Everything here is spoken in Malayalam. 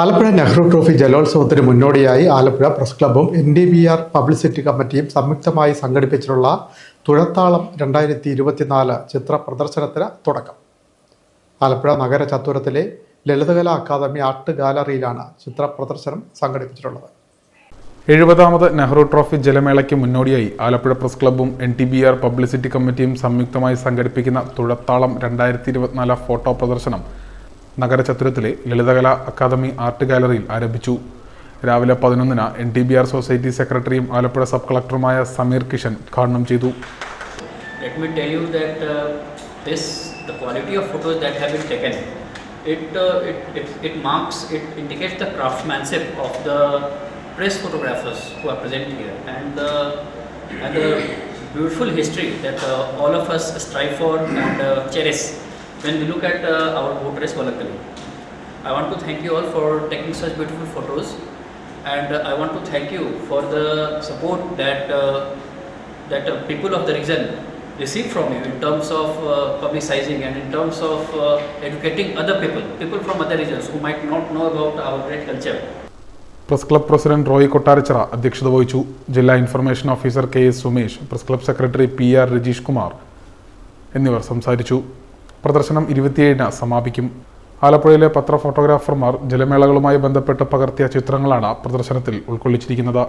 ആലപ്പുഴ നെഹ്റു ട്രോഫി ജലോത്സവത്തിന് മുന്നോടിയായി Alappuzha press ക്ലബ്ബും N D B R publicity കമ്മിറ്റിയും സംയുക്തമായി സംഘടിപ്പിച്ചിട്ടുള്ള തുഴത്താളം രണ്ടായിരത്തി ഇരുപത്തിനാല് ചിത്ര പ്രദർശനത്തിന് തുടക്കം. ആലപ്പുഴ നഗര ചത്തുരത്തിലെ ലളിതകലാ അക്കാദമി ആർട്ട് ഗാലറിയിലാണ് ചിത്ര പ്രദർശനം സംഘടിപ്പിച്ചിട്ടുള്ളത്. എഴുപതാമത് നെഹ്റു ട്രോഫി ജലമേളയ്ക്ക് മുന്നോടിയായി Alappuzha press ക്ലബ്ബും N T B R publicity കമ്മിറ്റിയും സംയുക്തമായി സംഘടിപ്പിക്കുന്ന തുഴത്താളം രണ്ടായിരത്തി ഇരുപത്തിനാല് ഫോട്ടോ പ്രദർശനം നഗരചത്തുരത്തിലെ ലളിതകലാ അക്കാദമി ആർട്ട് ഗാലറിയിൽ ആരംഭിച്ചു രാവിലെ പതിനൊന്നിന് N T B R society സെക്രട്ടറിയും ആലപ്പുഴ സബ് കളക്ടറുമായ സമീർ കിഷൻ ഉദ്ഘാടനം ചെയ്തു Let me tell you that uh, this, the quality of photos that have been taken, it, uh, it, it, it marks, it indicates the craftsmanship of the press photographers who are present here and the, and the beautiful history that uh, all of us strive for and uh, cherish when we look at uh, our boat race Valakali. I want to thank you all for taking such beautiful photos and uh, I want to thank you for the support that uh, that uh, people of the region receive from you in terms of uh, publicizing and in terms of uh, educating other people, people from other regions who might not know about our great culture. Press club president Roy Kottarachira അധ്യക്ഷത വഹിച്ചു ജില്ലാ information officer K S Sumesh press club secretary P R Rajeesh Kumar എന്നിവർ സംസാരിച്ചു പ്രദർശനം ഇരുപത്തിയേഴിന് സമാപിക്കും. ആലപ്പുഴയിലെ പത്ര ഫോട്ടോഗ്രാഫർമാർ ജലമേളകളുമായി ബന്ധപ്പെട്ട് പകർത്തിയ ചിത്രങ്ങളാണ് പ്രദർശനത്തിൽ ഉൾക്കൊള്ളിച്ചിരിക്കുന്നത്.